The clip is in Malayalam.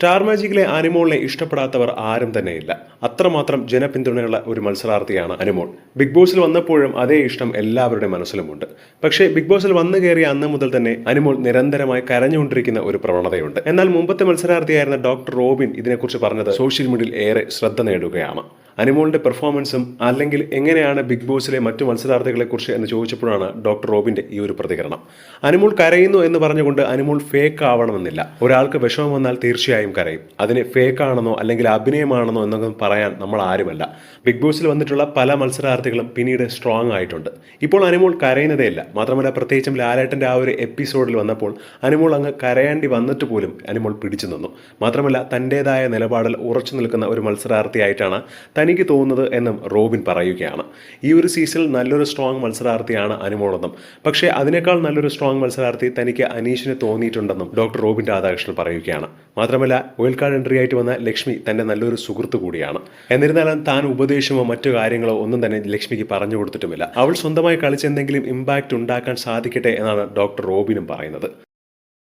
സ്റ്റാർ മാജിക്കിലെ അനിമോളിനെ ഇഷ്ടപ്പെടാത്തവർ ആരും തന്നെയില്ല. അത്രമാത്രം ജനപിന്തുണയുള്ള ഒരു മത്സരാർത്ഥിയാണ് അനിമോൾ ബിഗ് ബോസിൽ വന്നപ്പോഴും അതേ ഇഷ്ടം എല്ലാവരുടെ മനസ്സിലുമുണ്ട്. പക്ഷേ ബിഗ് ബോസിൽ വന്നു കയറിയ അന്ന് മുതൽ തന്നെ അനിമോൾ നിരന്തരമായി കരഞ്ഞുകൊണ്ടിരിക്കുന്ന ഒരു പ്രവണതയുണ്ട്. എന്നാൽ മുമ്പത്തെ മത്സരാർത്ഥിയായിരുന്ന ഡോക്ടർ റോബിൻ ഇതിനെക്കുറിച്ച് പറഞ്ഞത് സോഷ്യൽ മീഡിയയിൽ ഏറെ ശ്രദ്ധ നേടുകയാണ്. അനിമോളിന്റെ പെർഫോമൻസും അല്ലെങ്കിൽ എങ്ങനെയാണ് ബിഗ് ബോസിലെ മറ്റു മത്സരാർത്ഥികളെക്കുറിച്ച് എന്ന് ചോദിച്ചപ്പോഴാണ് ഡോക്ടർ റോബിന്റെ ഈ ഒരു പ്രതികരണം. അനിമോൾ കരയുന്നു എന്ന് പറഞ്ഞുകൊണ്ട് അനിമോൾ ഫേക്ക് ആവണമെന്നില്ല. ഒരാൾക്ക് വിഷമം വന്നാൽ തീർച്ചയായും കരയും. അതിന് ഫേക്ക് ആണെന്നോ അല്ലെങ്കിൽ അഭിനയമാണെന്നോ എന്നൊന്നും പറയാൻ നമ്മൾ ആരുമല്ല. ബിഗ് ബോസിൽ വന്നിട്ടുള്ള പല മത്സരാർത്ഥികളും പിന്നീട് സ്ട്രോങ് ആയിട്ടുണ്ട്. ഇപ്പോൾ അനിമോൾ കരയുന്നതേ അല്ല മാത്രമല്ല പ്രത്യേകിച്ചും ലാലേട്ടന്റെ ആ ഒരു എപ്പിസോഡിൽ വന്നപ്പോൾ അനിമോൾ അങ്ങ് കരയേണ്ടി വന്നിട്ട് പോലും അനിമോൾ പിടിച്ചു നിന്നു. മാത്രമല്ല തന്റെതായ നിലപാടിൽ ഉറച്ചു നിൽക്കുന്ന ഒരു മത്സരാർത്ഥിയായിട്ടാണ് തനിക്ക് തോന്നുന്നത് എന്നും റോബിൻ പറയുകയാണ്. ഈ ഒരു സീസണിൽ നല്ലൊരു സ്ട്രോങ് മത്സരാർത്ഥിയാണ് അനുമോളെന്നും പക്ഷേ അതിനേക്കാൾ നല്ലൊരു സ്ട്രോങ് മത്സരാർത്ഥി തനിക്ക് അനീഷിന് തോന്നിയിട്ടുണ്ടെന്നും ഡോക്ടർ റോബിൻ രാധാകൃഷ്ണൻ പറയുകയാണ്. മാത്രമല്ല വേൾഡ് കാർഡ് എൻട്രി ആയിട്ട് വന്ന ലക്ഷ്മി തന്റെ നല്ലൊരു സുഹൃത്ത് കൂടിയാണ്. എന്നിരുന്നാലും താൻ ഉപദേശമോ മറ്റു കാര്യങ്ങളോ ഒന്നും തന്നെ ലക്ഷ്മിക്ക് പറഞ്ഞു കൊടുത്തിട്ടുമില്ല. അവൾ സ്വന്തമായി കളിച്ചെന്തെങ്കിലും ഇമ്പാക്റ്റ് ഉണ്ടാക്കാൻ സാധിക്കട്ടെ എന്നാണ് ഡോക്ടർ റോബിനും പറയുന്നത്.